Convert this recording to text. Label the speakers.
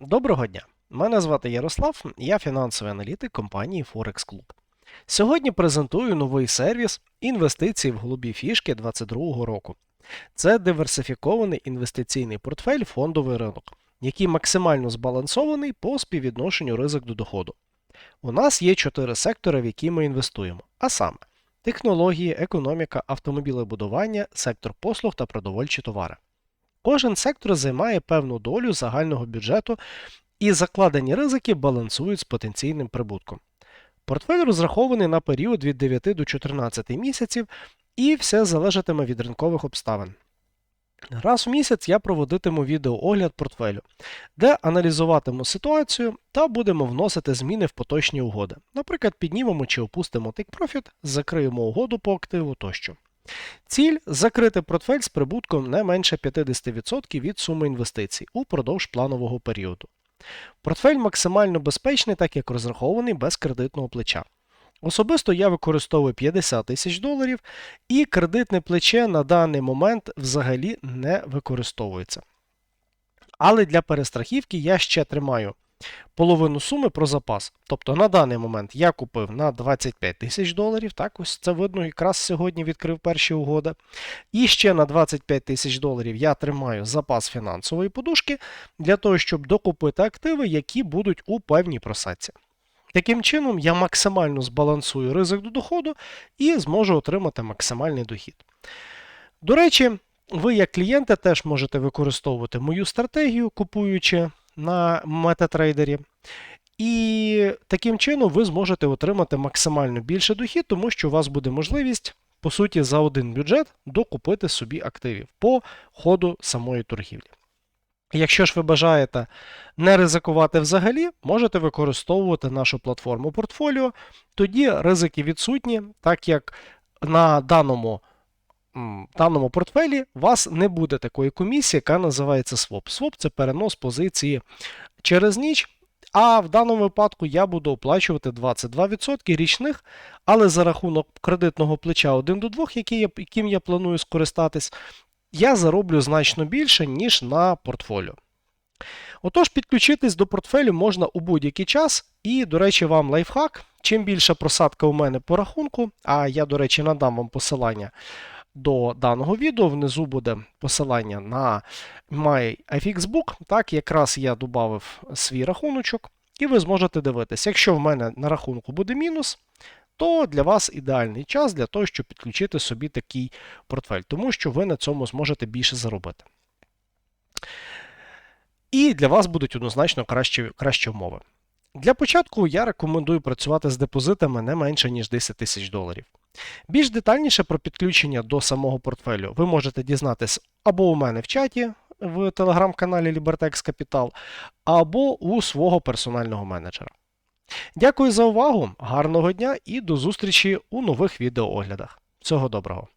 Speaker 1: Доброго дня! Мене звати Ярослав, я фінансовий аналітик компанії Forex Club. Сьогодні презентую новий сервіс інвестиції в голубі фішки 2022 року. Це диверсифікований інвестиційний портфель фондовий ринок, який максимально збалансований по співвідношенню ризик до доходу. У нас є чотири сектори, в які ми інвестуємо, а саме технології, економіка, автомобілебудування, сектор послуг та продовольчі товари. Кожен сектор займає певну долю загального бюджету і закладені ризики балансують з потенційним прибутком. Портфель розрахований на період від 9 до 14 місяців і все залежатиме від ринкових обставин. Раз в місяць я проводитиму відеоогляд портфелю, де аналізуватиму ситуацію та будемо вносити зміни в поточні угоди. Наприклад, піднімемо чи опустимо take-profit, закриємо угоду по активу тощо. Ціль закрити портфель з прибутком не менше 50% від суми інвестицій упродовж планового періоду. Портфель максимально безпечний, так як розрахований без кредитного плеча. Особисто я використовую 50 тисяч доларів, і кредитне плече на даний момент взагалі не використовується. Але для перестрахівки я ще тримаю половину суми про запас. Тобто на даний момент я купив на 25 тисяч доларів. Так, ось це видно, якраз сьогодні відкрив перші угоди. І ще на 25 тисяч доларів я тримаю запас фінансової подушки для того, щоб докупити активи, які будуть у певній просадці. Таким чином, я максимально збалансую ризик до доходу і зможу отримати максимальний дохід. До речі, ви, як клієнти, теж можете використовувати мою стратегію, купуючи на метатрейдері. І таким чином ви зможете отримати максимально більше дохід, тому що у вас буде можливість, по суті, за один бюджет докупити собі активів по ходу самої торгівлі. Якщо ж ви бажаєте не ризикувати взагалі, можете використовувати нашу платформу портфоліо, тоді ризики відсутні, так як на даному в даному портфелі у вас не буде такої комісії, яка називається SWOP. SWOP це перенос позиції через ніч. А в даному випадку я буду оплачувати 22% річних, але за рахунок кредитного плеча 1 до 2, яким я планую скористатись, я зароблю значно більше, ніж на портфоліо. Отож, підключитись до портфелю можна у будь-який час. І, до речі, вам лайфхак. Чим більша просадка у мене по рахунку, а я, до речі, надам вам посилання до даного відео. Внизу буде посилання на MyFXBook. Так, якраз я додав свій рахуночок, і ви зможете дивитися. Якщо в мене на рахунку буде мінус, то для вас ідеальний час для того, щоб підключити собі такий портфель, тому що ви на цьому зможете більше заробити. І для вас будуть однозначно кращі, кращі умови. Для початку я рекомендую працювати з депозитами не менше, ніж 10 тисяч доларів. Більш детальніше про підключення до самого портфелю ви можете дізнатись або у мене в чаті в телеграм-каналі Libertex Capital, або у свого персонального менеджера. Дякую за увагу, гарного дня і до зустрічі у нових відеооглядах. Всього доброго!